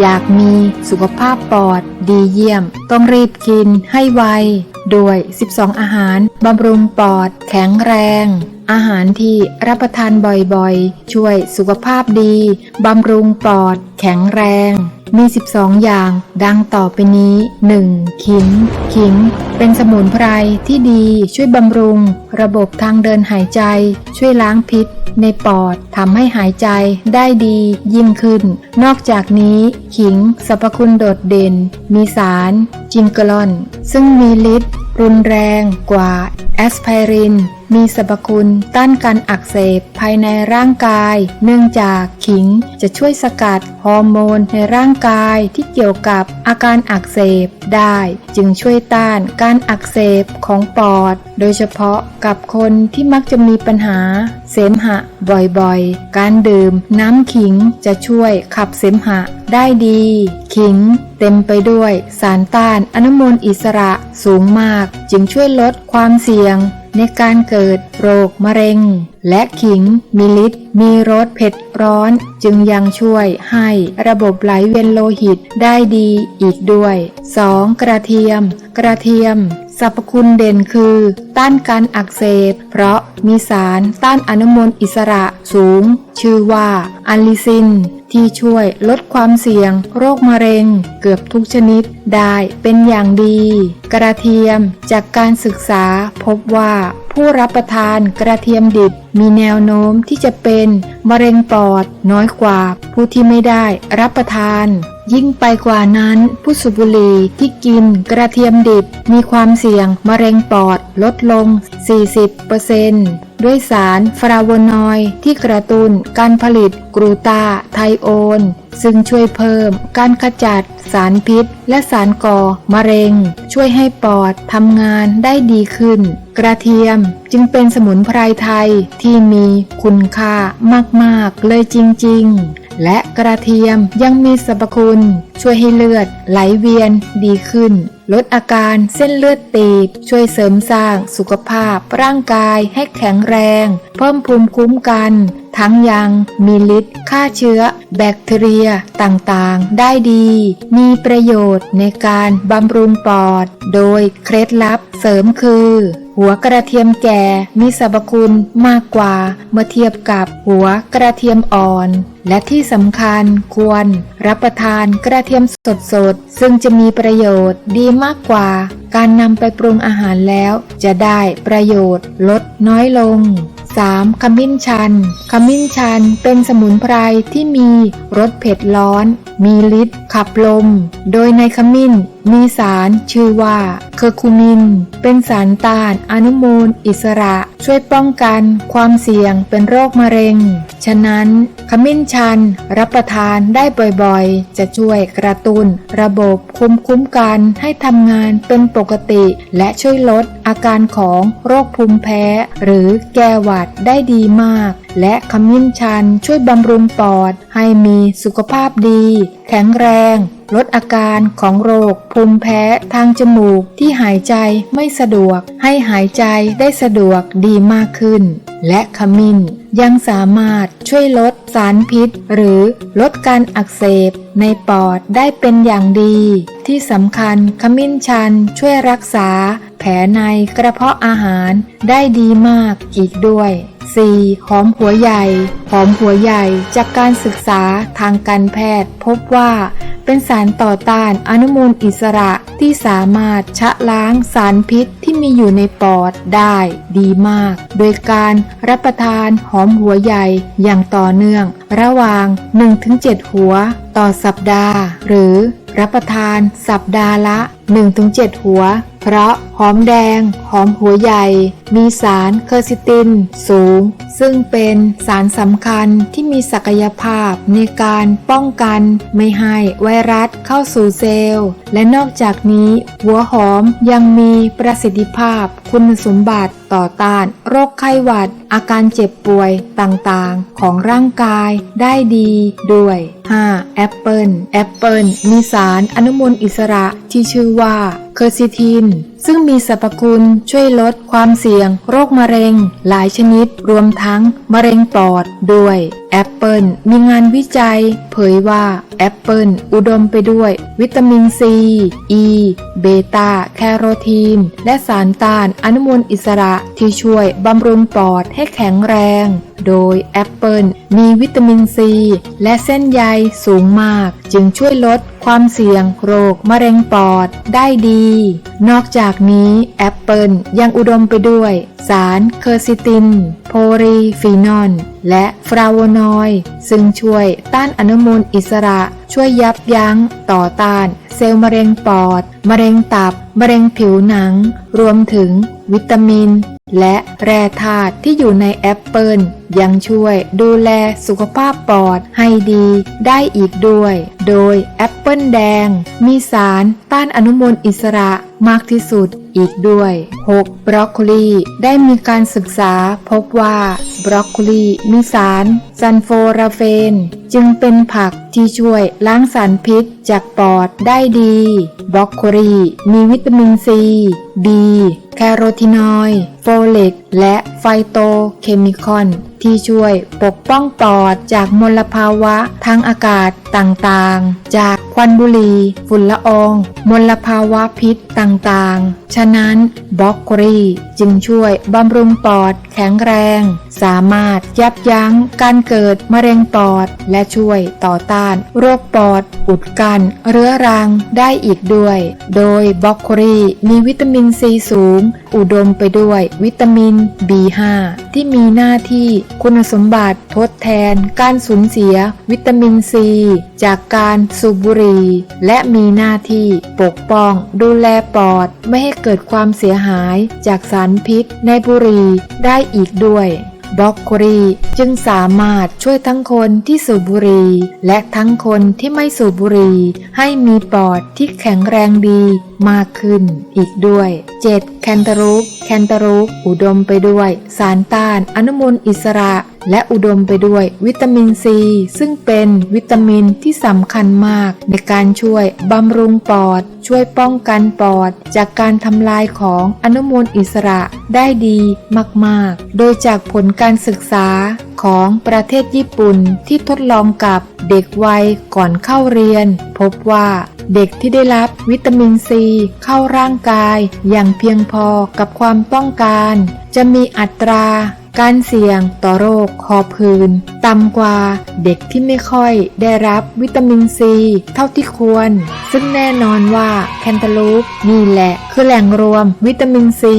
อยากมีสุขภาพปอดดีเยี่ยม ต้องรีบกินให้ไว ด้วย 12 อาหารบำรุงปอด แข็งแรง อาหารที่รับประทานบ่อยๆ ช่วยสุขภาพดีบำรุงปอด แข็งแรง มี 12 อย่าง ดังต่อไปนี้ 1. ขิง ขิง เป็นสมุนไพรที่ดีช่วยบำรุง ระบบทางเดินหายใจ ช่วยล้างพิษในปอดทำให้หายใจได้ดียิ่งขึ้น นอกจากนี้ ขิงสรรพคุณโดดเด่น มีสาร จิงเกลอน ซึ่งมีฤทธิ์รุนแรงกว่าแอสไพรินมีสรรพคุณต้านการอักเสบภายในร่างกาย เนื่องจากขิงจะช่วยสกัดฮอร์โมนในร่างกายที่เกี่ยวกับอาการอักเสบได้ จึงช่วยต้านการอักเสบของปอด โดยเฉพาะกับคนที่มักจะมีปัญหา เสมหะบ่อยๆ การดื่มน้ำขิงจะช่วยขับเสมหะได้ดี ขิงเต็มไปด้วยสารต้านอนุมูลอิสระสูงมาก จึงช่วยลดความเสี่ยง ในการเกิดโรคมะเร็ง และขิงมีฤทธิ์มีรสเผ็ดร้อน จึงยังช่วยให้ระบบไหลเวียนโลหิตได้ดีอีกด้วย 2. กระเทียม กระเทียมสรรพคุณเด่นคือ ต้านการอักเสบ เพราะมีสารต้านอนุมูลอิสระสูง ชื่อว่าอัลลิซิน ที่ช่วยลดความเสี่ยง โรคมะเร็ง เกือบทุกชนิดได้เป็นอย่างดี กระเทียมจากการศึกษาพบว่าผู้รับประทานกระเทียมดิบมีแนวโน้มที่จะเป็นมะเร็งปอดน้อยกว่า ผู้ที่ไม่ได้รับประทาน ยิ่งไปกว่านั้น ผู้สูบบุหรี่ที่กินกระเทียมดิบมีความเสี่ยงมะเร็งปอดลดลง 40% ด้วยสารฟลาโวนอยด์ที่กระตุ้นการผลิตกรูตาไทโอน ซึ่งช่วยเพิ่มการขจัดสารพิษ และสารก่อมะเร็ง ช่วยให้ปอดทำงานได้ดีขึ้น กระเทียมจึงเป็นสมุนไพรไทยที่มีคุณค่ามาก ๆ เลยจริง ๆ และกระเทียมยังมีสรรพคุณ ช่วยให้เลือด ไหลเวียน ดีขึ้น ลดอาการเส้นเลือดตีบ ช่วยเสริมสร้างสุขภาพ ร่างกายให้แข็งแรง เพิ่มภูมิคุ้มกัน ทั้งยังมีฤทธิ์ฆ่าเชื้อ แบคทีเรียต่างๆ ได้ดี มีประโยชน์ในการบำรุงปอด โดยเคล็ดลับเสริมคือหัวกระเทียมแก่มีสรรพคุณมากกว่าเมื่อเทียบกับหัวกระเทียมอ่อน และที่สำคัญควรรับประทานกระเทียมสดๆ ซึ่งจะมีประโยชน์ดีมากกว่า การนำไปปรุงอาหารแล้ว จะได้ประโยชน์ลดน้อยลง 3. ขมิ้นชัน ขมิ้นชันเป็นสมุนไพรที่มีรสเผ็ดร้อนมีฤทธิ์ขับลม โดยในขมิ้น มีสารชื่อว่าเคอร์คูมิน เป็นสารต้านอนุมูลอิสระ ช่วยป้องกันความเสี่ยงเป็นโรคมะเร็ง ฉะนั้นขมิ้นชันรับประทานได้บ่อยๆ จะช่วยกระตุ้นระบบคุมคุ้มกันให้ทำงานเป็นปกติ และช่วยลดอาการของโรคภูมิแพ้ หรือแก้หวัดได้ดีมาก และขมิ้นชันช่วยบำรุงปอด ให้มีสุขภาพดี แข็งแรง ลดอาการของโรค ภูมิแพ้ทางจมูกที่หายใจไม่สะดวก ให้หายใจได้สะดวกดีมากขึ้น และขมิ้นยังสามารถช่วยลดสารพิษ หรือลดการอักเสบในปอดได้เป็นอย่างดี ที่สำคัญขมิ้นชันช่วยรักษา แผลในกระเพาะอาหารได้ดีมากอีกด้วย 4. หอมหัวใหญ่ หอมหัวใหญ่จากการศึกษาทางการแพทย์ พบว่าเป็นสารต่อต้านอนุมูลอิสระที่สามารถชะล้างสารพิษที่มีอยู่ในปอดได้ดีมาก โดยการรับประทานหอมหัวใหญ่อย่างต่อเนื่อง ระหว่าง 1-7 หัวต่อสัปดาห์ หรือรับประทานสัปดาห์ละ 1-7 หัว เพราะหอมแดง หอมหัวใหญ่ มีสารเคอร์ซิติน สูง ซึ่งเป็นสารสำคัญที่มีศักยภาพในการป้องกันไม่ให้ไวรัสเข้าสู่เซลล์ และนอกจากนี้ หัวหอมยังมีประสิทธิภาพคุณสมบัติต่อต้านโรคไข้หวัด อาการเจ็บป่วยต่างๆ ของร่างกายได้ดีด้วย 5. แอปเปิลแอปเปิลมีสารอนุมูลอิสระที่ชื่อว่า เคอร์ซิทิน ซึ่งมีสรรพคุณช่วยลดความเสี่ยง โรคมะเร็ง หลายชนิด รวมทั้งมะเร็งปอดด้วย แอปเปิลมีงานวิจัย เผยว่าแอปเปิลอุดมไปด้วย วิตามินซี อี เบต้าแคโรทีน และสารต้านอนุมูลอิสระที่ช่วยบำรุงปอดให้แข็งแรง โดยแอปเปิลมีวิตามินซี และเส้นใยสูงมาก จึงช่วยลดความเสี่ยงโรคมะเร็งปอดได้ดี นอกจากนี้แอปเปิลยังอุดมไปด้วย สารเคอร์ซิติน โพลีฟีนอลและฟลาโวนอยด์ซึ่งช่วยต้านอนุมูลอิสระ ช่วยยับยั้ง ต่อต้าน เซลล์มะเร็งปอด มะเร็งตับ มะเร็งผิวหนัง รวมถึง วิตามิน และแร่ธาตุที่อยู่ในแอปเปิลยังช่วยดูแลสุขภาพปอดให้ดีได้อีกด้วย โดยแอปเปิลแดง มีสารต้านอนุมูลอิสระ มากที่สุดอีกด้วย 6. บรอกโคลีได้มีการศึกษาพบว่าบรอกโคลีมีสารซันโฟราเฟน จึงเป็นผักที่ช่วยล้างสารพิษจากปอดได้ดีบรอกโคลีมีวิตามินซี B แคโรทีนอยด์โฟเลตและไฟโตเคมีคอนที่ช่วยปกป้องปอดจากมลภาวะทางอากาศต่างๆ จาก ควันบุหรี่ฝุ่นละออง มลภาวะพิษต่างๆ ฉะนั้นบล็อกโครีจึงช่วยบำรุงปอด แข็งแรง สามารถยับยั้งการเกิดมะเร็งปอด และช่วยต่อต้านโรคปอด อุดกันเรื้อรังได้อีกด้วย โดยบล็อกโครีมีวิตามินซีสูง อุดมไปด้วยวิตามิน B5 ที่มีหน้าที่คุณสมบัติทดแทนการสูญเสียวิตามินซี จากการสูบบุหรี่และมีหน้าที่ปกป้องดูแลปอดไม่ให้เกิดความเสียหายจากสารพิษในบุหรี่ได้อีกด้วยบล็อกโครีจึงสามารถช่วยทั้งคนที่สูบบุหรี่และทั้งคนที่ไม่สูบบุหรี่ให้มีปอดที่แข็งแรงดีมากขึ้น อีกด้วย 7. แคนตาลูปแคนตาลูปอุดมไปด้วย สารต้านอนุมูลอิสระ และอุดมไปด้วยวิตามินซี ซึ่งเป็นวิตามินที่สำคัญมาก ในการช่วยบำรุงปอด ช่วยป้องกันปอด จากการทำลายของอนุมูลอิสระได้ดีมาก ๆ โดยจากผลการศึกษาของประเทศญี่ปุ่นที่ทดลองกับเด็กวัยก่อนเข้าเรียน พบว่า เด็กที่ได้รับวิตามินซีเข้าร่างกาย อย่างเพียงพอกับความต้องการ จะมีอัตรา การเสี่ยงต่อโรคคอพื้นต่ำกว่าเด็กที่ไม่ค่อยได้รับวิตามินซีเท่าที่ควร ซึ่งแน่นอนว่าแคนตาลูปนี่แหละคือแหล่งรวมวิตามินซี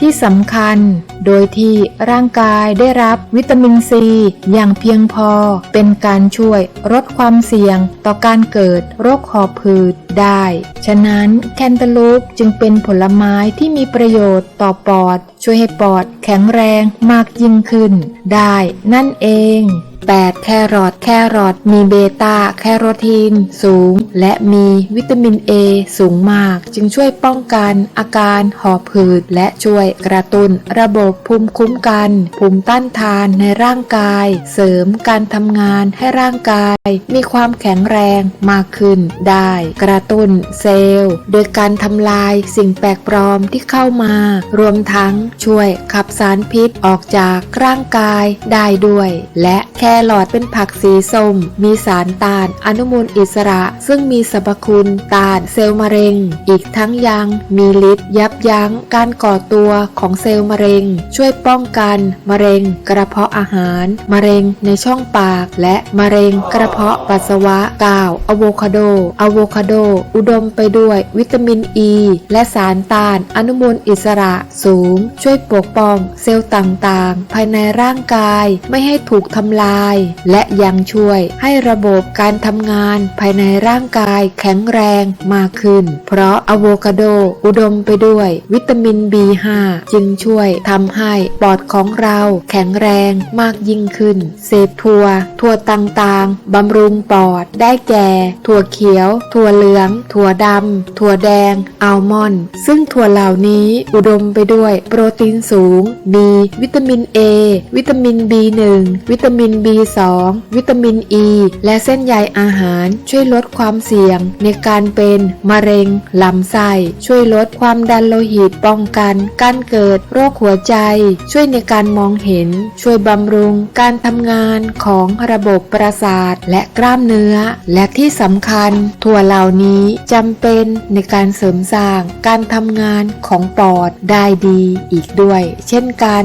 ที่สำคัญ โดยที่ร่างกายได้รับวิตามินซีอย่างเพียงพอ เป็นการช่วยลดความเสี่ยงต่อการเกิดโรคหอบผืดได้ ฉะนั้นแคนตาลูปจึงเป็นผลไม้ที่มีประโยชน์ต่อปอด ช่วยให้ปอดแข็งแรงมากยิ่งขึ้นได้นั่นเอง 8. แครอทแครอทมีเบต้าแคโรทีนสูง และมีวิตามินเอสูงมาก จึงช่วยป้องกันอาการหอบหืด และช่วยกระตุ้นระบบภูมิคุ้มกัน ภูมิต้านทานในร่างกาย เสริมการทำงานให้ร่างกาย มีความแข็งแรงมากขึ้นได้ กระตุ้นเซลล์ โดยการทำลายสิ่งแปลกปลอมที่เข้ามา รวมทั้งช่วยขับสารพิษออกจากร่างกายได้ด้วย และแครอทเป็นผักสีส้ม มีสารตานอนุมูลอิสระ ซึ่งมีสรรพคุณตานเซลล์มะเร็ง อีกทั้งยังมีฤทธิ์ยับยั้งการก่อตัวของเซลล์มะเร็ง ช่วยป้องกันมะเร็งกระเพาะอาหาร มะเร็งในช่องปาก และมะเร็งกระเพาะปัสสาวะกาวอะโวคาโดอะโวคาโด อุดมไปด้วยวิตามินอ e ีและสารตานอนุมูลอิสระสูง ช่วยปกป้องเซลล์ต่างๆ ภายในร่างกายไม่ให้ถูกทำลายและยังช่วยให้ระบบการทำงานภายในร่างกายแข็งแรงมากขึ้น เพราะอะโวคาโดอุดมไปด้วยวิตามิน B5 จึงช่วยทำให้ปอดของเราแข็งแรงมากยิ่งขึ้น เศษถั่วถั่วต่างๆบำรุงปอดได้แก่ ถั่วเขียว ถั่วเหลือง ถั่วดำถั่วแดงอัลมอนด์ซึ่งถั่วเหล่านี้อุดมไปด้วยโปรตีนสูง มีวิตามิน A วิตามิน B1 วิตามิน B B2 วิตามินอ e, ีและเส้นใยอาหารช่วยลดความเสี่ยง ในการเป็นมะเร็งลำไส้ ช่วยลดความดันโลหิตป้องกันการเกิดโรคหัวใจ ช่วยในการมองเห็น ช่วยบำรุงการทำงานของระบบประสาทและกล้ามเนื้อ และที่สำคัญ ถั่วเหล่านี้จำเป็นในการเสริมสร้างการทำงานของปอดได้ดีอีกด้วย เช่นกัน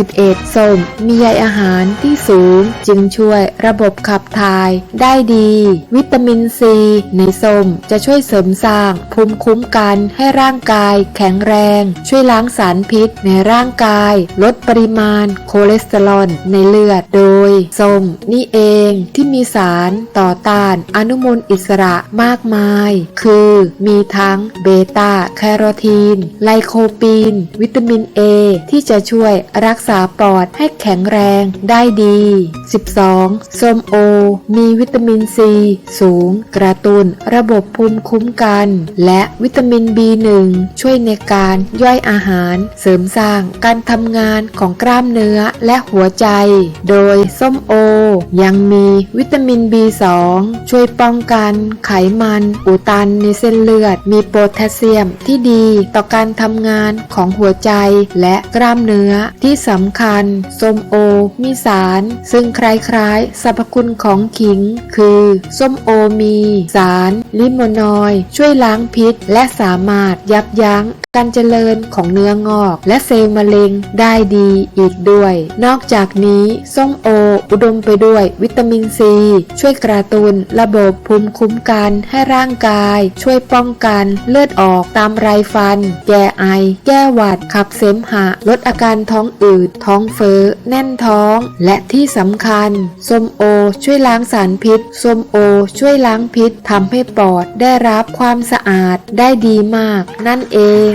11. ส้มมีใยอาหารที่สูงจึงช่วยระบบขับถ่ายได้ดี วิตามินซีในส้มจะช่วยเสริมสร้างภูมิคุ้มกันให้ร่างกายแข็งแรง ช่วยล้างสารพิษในร่างกาย ลดปริมาณโคเลสเตอรอลในเลือด โดยส้มนี่เองที่มีสารต่อต้านอนุมูลอิสระมากมาย คือมีทั้งเบต้าแคโรทีน ไลโคปีน วิตามินเอที่จะช่วยรักษาปอดให้แข็งแรงได้ดี 12. ส้มโอ มีวิตามินซี สูง กระตุ้นระบบภูมิคุ้มกัน และวิตามิน B1 ช่วยในการย่อยอาหาร เสริมสร้างการทำงานของกล้ามเนื้อและหัวใจ โดยส้มโอ ยังมีวิตามิน B2 ช่วยป้องกันไขมันอุดตันในเส้นเลือด มีโพแทสเซียมที่ดีต่อการทำงานของหัวใจและกล้ามเนื้อที่สำคัญ ส้มโอ มีสาร ซึ่งคล้ายๆ สรรพคุณของขิง คือ ส้มโอมี สาร ลิโมนอยด์ช่วยล้างพิษ และสามารถยับยั้งการเจริญของเนื้องอก และเซลล์มะเร็งได้ดีอีกด้วย นอกจากนี้ ส้มโอ อุดมไปด้วยวิตามินซี ช่วยกระตุนระบบภูมิคุ้มกันให้ร่างกาย ช่วยป้องกันเลือดออกตามไรฟัน แก้ไอ แก้หวัด ขับเสมหะ ลดอาการท้องอืด ท้องเฟ้อ แน่นท้อง และที่สำคัญ ส้มโอ ช่วยล้างสารพิษ ส้มโอ ช่วยล้างพิษทำให้ปอดได้รับความสะอาดได้ดีมาก นั่นเอง